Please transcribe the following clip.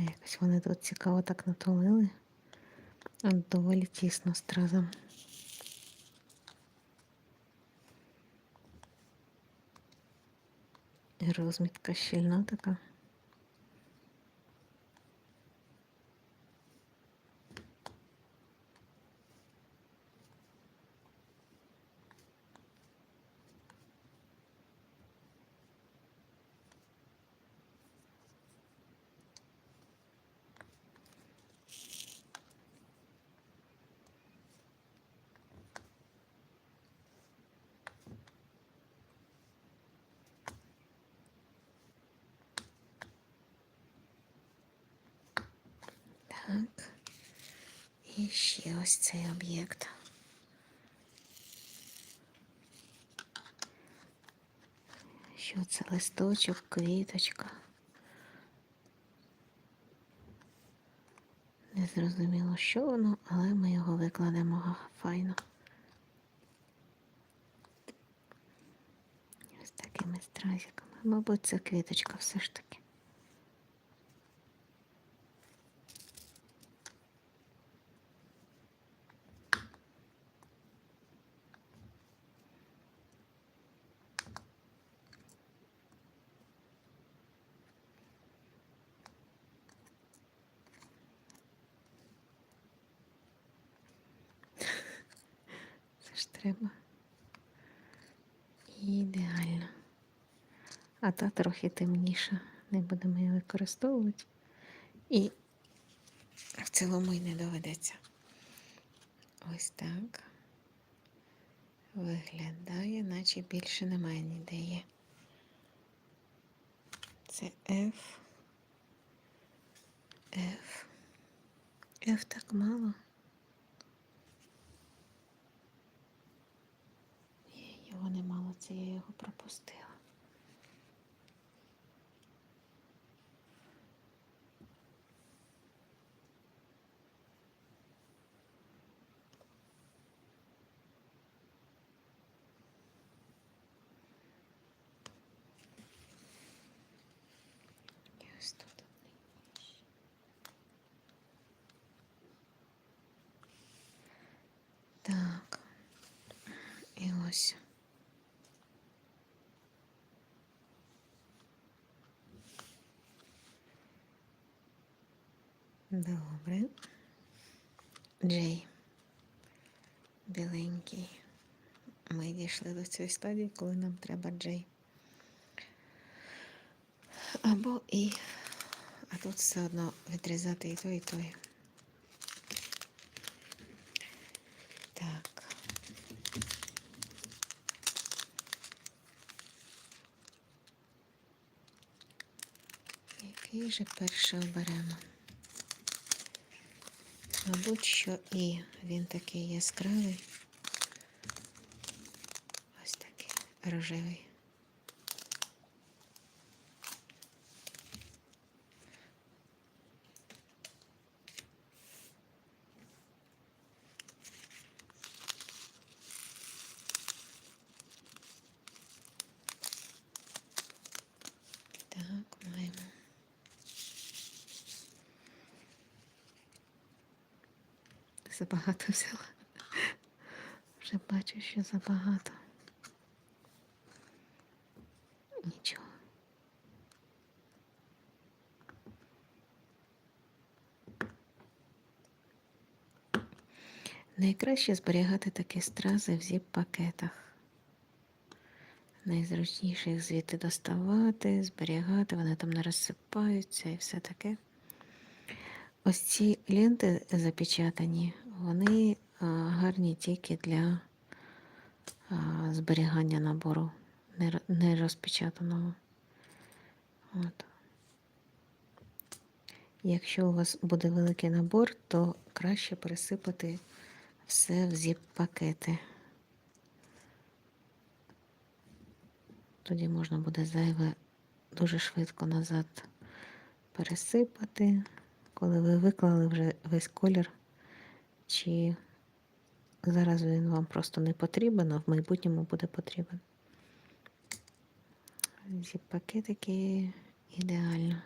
Якось вони тут цікаво так натулили. От Доволі тісно стразом. Розмітка щільна така. Так. І ще ось цей об'єкт. Що це листочок, квіточка? Не зрозуміло, що воно, але ми його викладемо файно. Ось такими стразиками. Мабуть, це квіточка все ж таки. Це ж треба. Ідеально. А та трохи темніша. Не будемо її використовувати. І в цілому й не доведеться. Ось так. Виглядає, наче більше немає ніде є. Це F. F. F так мало. Пропустила. Ось. Так. І ось. Добре. Джей. Біленький. Ми дійшли до цієї стадії, коли нам треба Джей. Або і. А тут все одно відрізати і той, і той. Так. Який же перший оберемо? Мабуть, що і він такий яскравий. Ось такий рожевий. Так, маємо. Забагато взяла. Вже бачу, що забагато. Нічого. Найкраще зберігати такі стрази в зіп-пакетах. Найзручніше їх звідти доставати, зберігати, вони там не розсипаються і все таке. Ось ці ленти запечатані, вони гарні тільки для зберігання набору, не, р- не розпечатаного. От. Якщо у вас буде великий набор, то краще пересипати все в зіп-пакети. Тоді можна буде зайве дуже швидко назад пересипати, коли ви виклали вже весь колір, чи зараз він вам просто не потрібен, а в майбутньому буде потрібен. Зіп-пакетики ідеально.